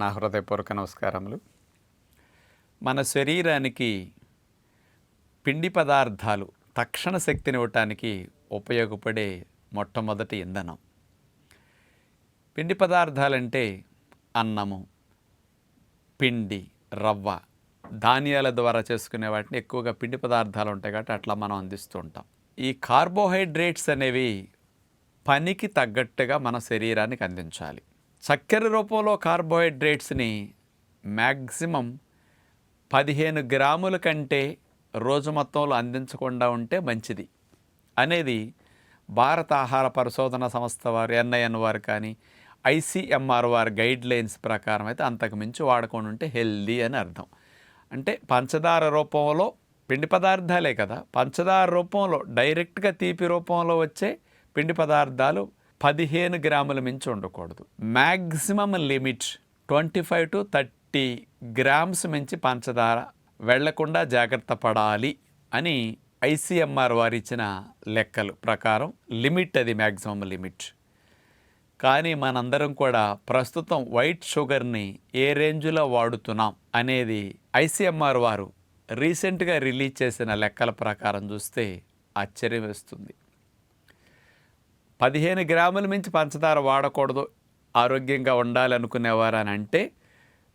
నా హృదయపూర్వక నమస్కారములు. మన శరీరానికి పిండి పదార్థాలు తక్షణ శక్తిని ఇవ్వటానికి ఉపయోగపడే మొట్టమొదటి ఇంధనం. పిండి పదార్థాలంటే అన్నము పిండి రవ్వ ధాన్యాల ద్వారా చేసుకునే వాటిని ఎక్కువగా పిండి పదార్థాలు ఉంటాయి కాబట్టి అట్లా మనం అందిస్తూ ఉంటాం. ఈ కార్బోహైడ్రేట్స్ అనేవి పనికి తగ్గట్టుగా మన శరీరానికి అందించాలి. చక్కెర రూపంలో కార్బోహైడ్రేట్స్ని మ్యాక్సిమం పదిహేను గ్రాముల కంటే రోజు మొత్తంలో అందించకుండా ఉంటే మంచిది. అనేది భారత ఆహార పరిశోధన సంస్థ వారు ఎన్ఐఎన్ వారు కానీ ఐసీఎంఆర్ వారి గైడ్ లైన్స్ ప్రకారం అయితే అంతకు మించి వాడకుండా ఉంటే హెల్దీ అని అర్థం. అంటే పంచదార రూపంలో పిండి పదార్థాలే కదా పంచదార రూపంలో డైరెక్ట్గా తీపి రూపంలో వచ్చే పిండి పదార్థాలు పదిహేను గ్రాముల మించి ఉండకూడదు. Maximum limit twenty five to thirty grams మించి పంచదార వెళ్ళకుండా జాగ్రత్త పడాలి అని ఐసీఎంఆర్ వారు ఇచ్చిన లెక్కలు ప్రకారం లిమిట్ అది మ్యాక్సిమం లిమిట్. కానీ మనందరం కూడా ప్రస్తుతం వైట్ షుగర్ని ఏ రేంజ్లో వాడుతున్నాం అనేది ఐసీఎంఆర్ వారు రీసెంట్గా రిలీజ్ చేసిన లెక్కల ప్రకారం చూస్తే ఆశ్చర్యం వేస్తుంది. పదిహేను గ్రాముల మించి పంచదార వాడకూడదు. ఆరోగ్యంగా ఉండాలనుకునేవారు అని అంటే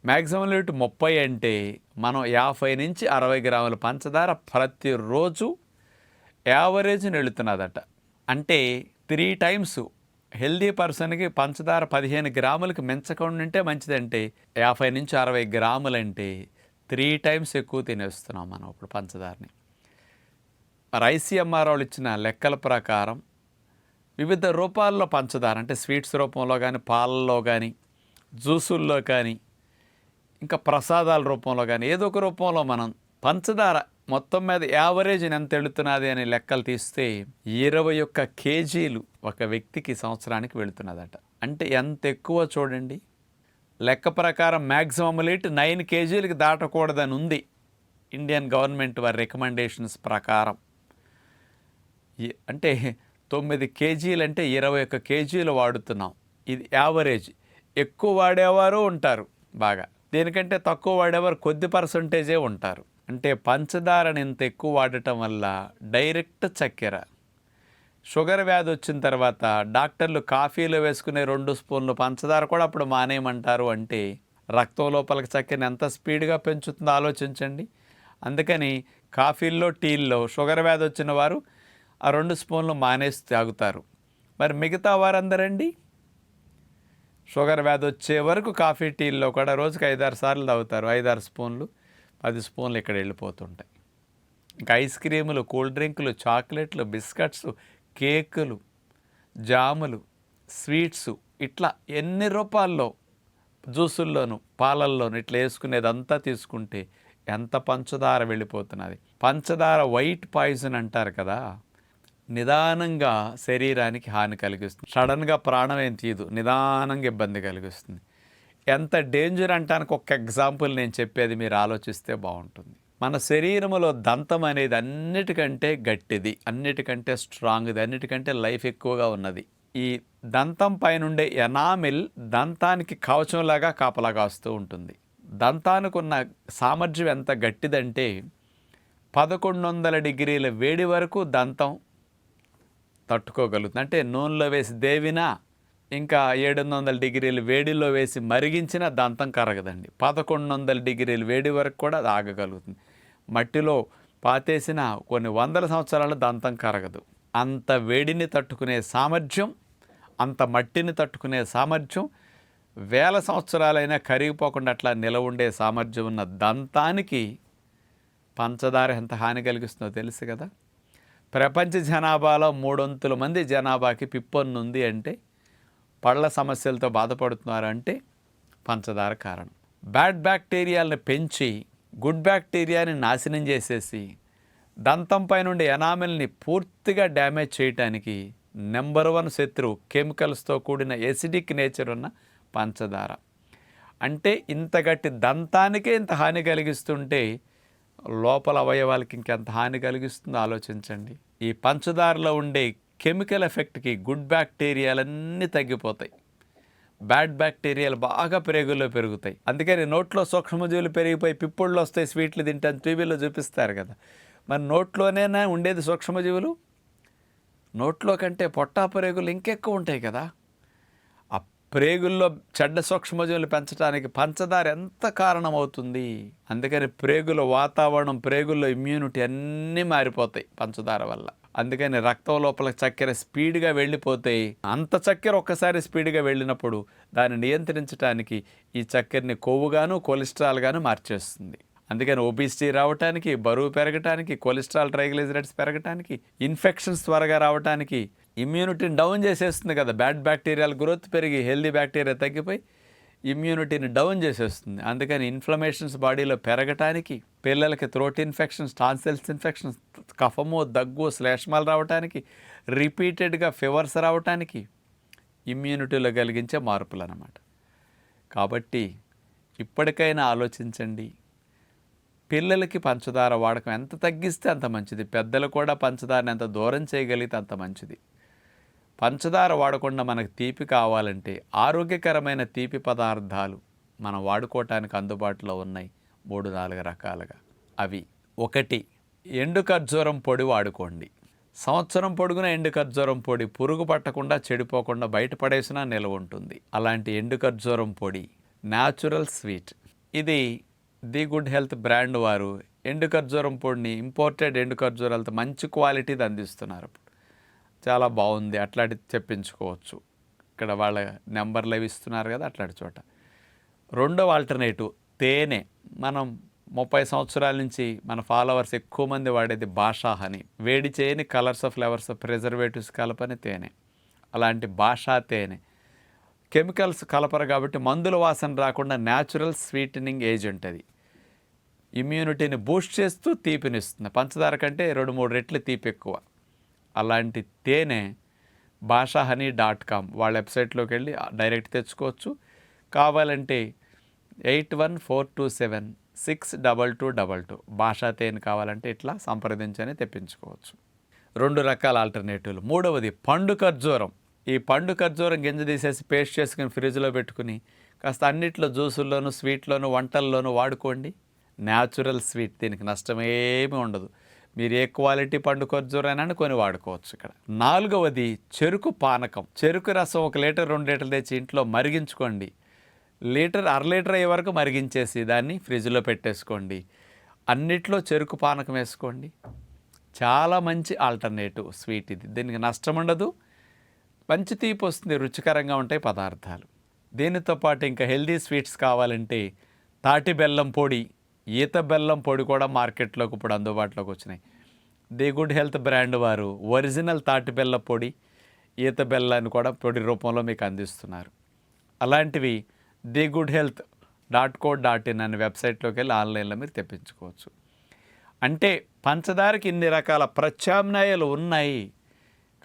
మ్యాక్సిమం లిమిట్ ముప్పై అంటే మనం యాభై నుంచి అరవై గ్రాముల పంచదార ప్రతిరోజు యావరేజ్ వెళుతున్నదట అంటే త్రీ టైమ్స్ హెల్దీ పర్సన్కి పంచదార పదిహేను గ్రాములకు మించకుండా ఉంటే మంచిదంటే యాభై నుంచి అరవై గ్రాములంటే త్రీ టైమ్స్ ఎక్కువ తినేస్తున్నాం మనం ఇప్పుడు పంచదారని. రైసీఎంఆర్ వాళ్ళు ఇచ్చిన లెక్కల ప్రకారం వివిధ రూపాల్లో పంచదార అంటే స్వీట్స్ రూపంలో కానీ పాలల్లో కానీ జ్యూసుల్లో కానీ ఇంకా ప్రసాదాల రూపంలో కానీ ఏదో ఒక రూపంలో మనం పంచదార మొత్తం మీద యావరేజ్ ఎంత వెళుతున్నది అనే లెక్కలు తీస్తే ఇరవై ఒక్క కేజీలు ఒక వ్యక్తికి సంవత్సరానికి వెళుతున్నదట. అంటే ఎంత ఎక్కువ చూడండి. లెక్క ప్రకారం మ్యాక్సిమం లీట్ నైన్ కేజీలకి దాటకూడదని ఉంది ఇండియన్ గవర్నమెంట్ వారి రికమెండేషన్స్ ప్రకారం. అంటే తొమ్మిది కేజీలు అంటే ఇరవై ఒక్క కేజీలు వాడుతున్నాం. ఇది యావరేజ్. ఎక్కువ వాడేవారు ఉంటారు బాగా. దీనికంటే తక్కువ వాడేవారు కొద్ది పర్సంటేజే ఉంటారు. అంటే పంచదారని ఇంత ఎక్కువ వాడటం వల్ల డైరెక్ట్ చక్కెర. షుగర్ వ్యాధి వచ్చిన తర్వాత డాక్టర్లు కాఫీలో వేసుకునే రెండు స్పూన్లు పంచదార కూడా అప్పుడు మానేయమంటారు అంటే రక్తం లోపలికి చక్కెరని ఎంత స్పీడ్గా పెంచుతుందో ఆలోచించండి. అందుకని కాఫీల్లో టీల్లో షుగర్ వ్యాధి వచ్చిన వారు ఆ రెండు స్పూన్లు మానేసి తాగుతారు. మరి మిగతా వారందరండి? షుగర్ వ్యాధి వచ్చే వరకు కాఫీ టీల్లో కూడా రోజుకి ఐదారు సార్లు తాగుతారు. ఐదారు స్పూన్లు పది స్పూన్లు ఇక్కడ వెళ్ళిపోతుంటాయి. ఇంకా ఐస్ క్రీములు కూల్ డ్రింకులు చాక్లెట్లు బిస్కెట్స్ కేకులు జాములు స్వీట్స్ ఇట్లా ఎన్ని రూపాల్లో జ్యూసుల్లోనూ పాలల్లోనూ ఇట్లా వేసుకునేదంతా తీసుకుంటే ఎంత పంచదార వెళ్ళిపోతున్నది. పంచదార వైట్ పాయిజన్ అంటారు కదా? నిదానంగా శరీరానికి హాని కలిగిస్తుంది. సడన్గా ప్రాణం ఏం తీయదు. నిదానంగా ఇబ్బంది కలిగిస్తుంది. ఎంత డేంజర్ అంటానికి ఒక ఎగ్జాంపుల్ నేను చెప్పేది మీరు ఆలోచిస్తే బాగుంటుంది. మన శరీరంలో దంతం అనేది అన్నిటికంటే గట్టిది అన్నిటికంటే స్ట్రాంగ్ది అన్నిటికంటే లైఫ్ ఎక్కువగా ఉన్నది. ఈ దంతం పైనుండే ఎనామిల్ దంతానికి కవచంలాగా కాపలా కాస్తూ ఉంటుంది. దంతానికి ఉన్న సామర్థ్యం ఎంత గట్టిదంటే పదకొండు వందల డిగ్రీల వేడి వరకు దంతం తట్టుకోగలుగుతుంది. అంటే నూనెలో వేసి దేవినా ఇంకా ఏడు వందల డిగ్రీలు వేడిలో వేసి మరిగించిన దంతం కరగదండి. పదకొండు వందల డిగ్రీలు వేడి వరకు కూడా అది ఆగగలుగుతుంది మట్టిలో పాతేసిన కొన్ని వందల సంవత్సరాల దంతం కరగదు. అంత వేడిని తట్టుకునే సామర్థ్యం అంత మట్టిని తట్టుకునే సామర్థ్యం వేల సంవత్సరాలైనా కరిగిపోకుండా అట్లా నిలవ ఉండే సామర్థ్యం ఉన్న దంతానికి పంచదార ఎంత హాని కలిగిస్తుందో తెలుసు కదా? ప్రపంచ జనాభాలో మూడొంతుల మంది జనాభాకి పిప్పొన్నుంది అంటే పళ్ళ సమస్యలతో బాధపడుతున్నారు అంటే పంచదార కారణం. బ్యాడ్ బ్యాక్టీరియాలను పెంచి గుడ్ బ్యాక్టీరియాని నాశనం చేసేసి దంతంపై నుండి ఎనామిల్ని పూర్తిగా డ్యామేజ్ చేయటానికి నెంబర్ వన్ శత్రువు కెమికల్స్తో కూడిన ఎసిడిక్ నేచర్ ఉన్న పంచదార. అంటే ఇంత గట్టి దంతానికే ఇంత హాని కలిగిస్తుంటే లోపల అవయవాలకి ఇంకెంత హాని కలిగిస్తుందో ఆలోచించండి. ఈ పంచదారలో ఉండే కెమికల్ ఎఫెక్ట్కి గుడ్ బ్యాక్టీరియాలన్నీ తగ్గిపోతాయి. బ్యాడ్ బ్యాక్టీరియాలు బాగా ప్రేగుల్లో పెరుగుతాయి. అందుకని నోట్లో సూక్ష్మజీవులు పెరిగిపోయి పిప్పుళ్ళు వస్తాయి స్వీట్లు తింటాను టీవీలో చూపిస్తారు కదా. మరి నోట్లోనేనా ఉండేది సూక్ష్మజీవులు? నోట్లో కంటే పొట్టా ప్రేగులు ఇంకెక్కువ ఉంటాయి కదా. ప్రేగుల్లో చెడ్డ సూక్ష్మజీవులు పెంచడానికి పంచదార ఎంత కారణమవుతుంది? అందుకని ప్రేగుల వాతావరణం ప్రేగుల్లో ఇమ్యూనిటీ అన్నీ మారిపోతాయి పంచదార వల్ల. అందుకని రక్తం లోపల చక్కెర స్పీడ్గా వెళ్ళిపోతే అంత చక్కెర ఒక్కసారి స్పీడ్గా వెళ్ళినప్పుడు దాన్ని నియంత్రించడానికి ఈ చక్కెరని కొవ్వుగాను కొలెస్ట్రాల్గాను మార్చేస్తుంది. అందుకని ఒబిసిటీ రావడానికి బరువు పెరగటానికి కొలెస్ట్రాల్ ట్రైగ్లిజరైడ్స్ పెరగటానికి ఇన్ఫెక్షన్స్ త్వరగా రావటానికి ఇమ్యూనిటీని డౌన్ చేసేస్తుంది కదా. బ్యాడ్ బ్యాక్టీరియాల గ్రోత్ పెరిగి హెల్దీ బ్యాక్టీరియా తగ్గిపోయి ఇమ్యూనిటీని డౌన్ చేసేస్తుంది. అందుకని ఇన్ఫ్లమేషన్స్ బాడీలో పెరగటానికి పిల్లలకి థ్రోట్ ఇన్ఫెక్షన్స్ టాన్సిల్స్ ఇన్ఫెక్షన్స్ కఫము దగ్గు శ్లేష్మాలు రావటానికి రిపీటెడ్గా ఫీవర్స్ రావటానికి ఇమ్యూనిటీలో కలిగించే మార్పులు అన్నమాట కాబట్టి ఇప్పటికైనా ఆలోచించండి. పిల్లలకి పంచదార వాడకం ఎంత తగ్గిస్తే అంత మంచిది. పెద్దలు కూడా పంచదారని ఎంత దూరం చేయగలిగితే అంత మంచిది. పంచదార వాడకుండా మనకు తీపి కావాలంటే ఆరోగ్యకరమైన తీపి పదార్థాలు మనం వాడుకోవటానికి అందుబాటులో ఉన్నాయి మూడు నాలుగు రకాలుగా. అవి ఒకటి ఎండు ఖర్జూరం పొడి వాడుకోండి. సంవత్సరం పొడుగున ఎండు ఖర్జూరం పొడి పురుగు పట్టకుండా చెడిపోకుండా బయటపడేసినా నిల్వ ఉంటుంది. అలాంటి ఎండు ఖర్జూరం పొడి న్యాచురల్ స్వీట్. ఇది ది గుడ్ హెల్త్ బ్రాండ్ వారు ఎండు ఖర్జూరం పొడిని ఇంపోర్టెడ్ ఎండు ఖర్జూరాలతో మంచి క్వాలిటీది అందిస్తున్నారు. చాలా బాగుంది అట్లాంటిది చెప్పించుకోవచ్చు. ఇక్కడ వాళ్ళ నెంబర్లు అవి ఇస్తున్నారు కదా అట్లాంటి చోట. రెండవ ఆల్టర్నేటివ్ తేనె. మనం ముప్పై సంవత్సరాల నుంచి మన ఫాలోవర్స్ ఎక్కువ మంది వాడేది భాషాహని వేడి చేయని కలర్స్ ఆఫ్ ఫ్లేవర్స్ ప్రిజర్వేటివ్స్ కలపని తేనె. అలాంటి భాషా తేనె. కెమికల్స్ కలపరు కాబట్టి మందుల వాసన రాకుండా న్యాచురల్ స్వీటనింగ్ ఏజెంట్ అది. ఇమ్యూనిటీని బూస్ట్ చేస్తూ తీపినిస్తుంది. పంచదార కంటే రెండు మూడు రెట్లు తీపి ఎక్కువ. అలాంటి తేనె భాషా హనీ డాట్ కామ్ వాళ్ళ వెబ్సైట్లోకి వెళ్ళి డైరెక్ట్ తెచ్చుకోవచ్చు. కావాలంటే eight one four two seven six double two double two భాషా తేనె కావాలంటే ఇట్లా సంప్రదించని తెప్పించుకోవచ్చు. రెండు రకాల ఆల్టర్నేటివ్లు. మూడవది పండు ఖర్జూరం. ఈ పండు ఖర్జూరం గింజ తీసేసి పేస్ట్ చేసుకుని ఫ్రిడ్జ్లో పెట్టుకుని కాస్త అన్నిట్లో జ్యూసుల్లోనూ స్వీట్లోనూ వంటల్లోనూ వాడుకోండి. న్యాచురల్ స్వీట్ దీనికి నష్టమేమీ ఉండదు. మీరు ఏ క్వాలిటీ పండు ఖర్జూరైనా కొని వాడుకోవచ్చు ఇక్కడ. నాలుగవది చెరుకు పానకం. చెరుకు రసం ఒక లీటర్ రెండు లీటర్లు తెచ్చి ఇంట్లో మరిగించుకోండి. లీటర్ అర లీటర్ అయ్యే వరకు మరిగించేసి దాన్ని ఫ్రిడ్జ్లో పెట్టేసుకోండి. అన్నిట్లో చెరుకు పానకం వేసుకోండి. చాలా మంచి ఆల్టర్నేటివ్ స్వీట్ ఇది. దీనికి నష్టం ఉండదు. మంచి తీపి వస్తుంది రుచికరంగా ఉంటాయి పదార్థాలు. దీనితో పాటు ఇంకా హెల్దీ స్వీట్స్ కావాలంటే తాటి బెల్లం పొడి ఈత బెల్లం పొడి కూడా మార్కెట్లోకి ఇప్పుడు అందుబాటులోకి వచ్చినాయి. ది గుడ్ హెల్త్ బ్రాండ్ వారు ఒరిజినల్ తాటి బెల్ల పొడి ఈత బెల్లాన్ని కూడా పొడి రూపంలో మీకు అందిస్తున్నారు. అలాంటివి the good health dot co dot in అనే వెబ్సైట్లోకి వెళ్ళి ఆన్లైన్లో మీరు తెప్పించుకోవచ్చు. అంటే పంచదారకి ఇన్ని రకాల ప్రత్యామ్నాయాలు ఉన్నాయి.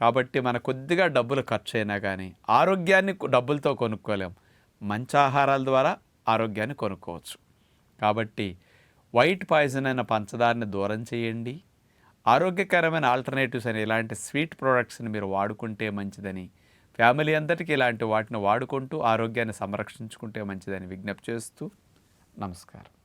కాబట్టి మన కొద్దిగా డబ్బులు ఖర్చు అయినా కానీ ఆరోగ్యాన్ని డబ్బులతో కొనుక్కోలేం. మంచి ఆహారాల ద్వారా ఆరోగ్యాన్ని కొనుక్కోవచ్చు. కాబట్టి వైట్ పాయిజన్ అయిన పంచదారని దూరం చేయండి. ఆరోగ్యకరమైన ఆల్టర్నేటివ్స్ అని ఇలాంటి స్వీట్ ప్రోడక్ట్స్ని మీరు వాడుకుంటే మంచిదని ఫ్యామిలీ అంతటికి ఇలాంటి వాటిని వాడుకుంటూ ఆరోగ్యాన్ని సంరక్షించుకుంటే మంచిదని విజ్ఞప్తి చేస్తూ నమస్కారం.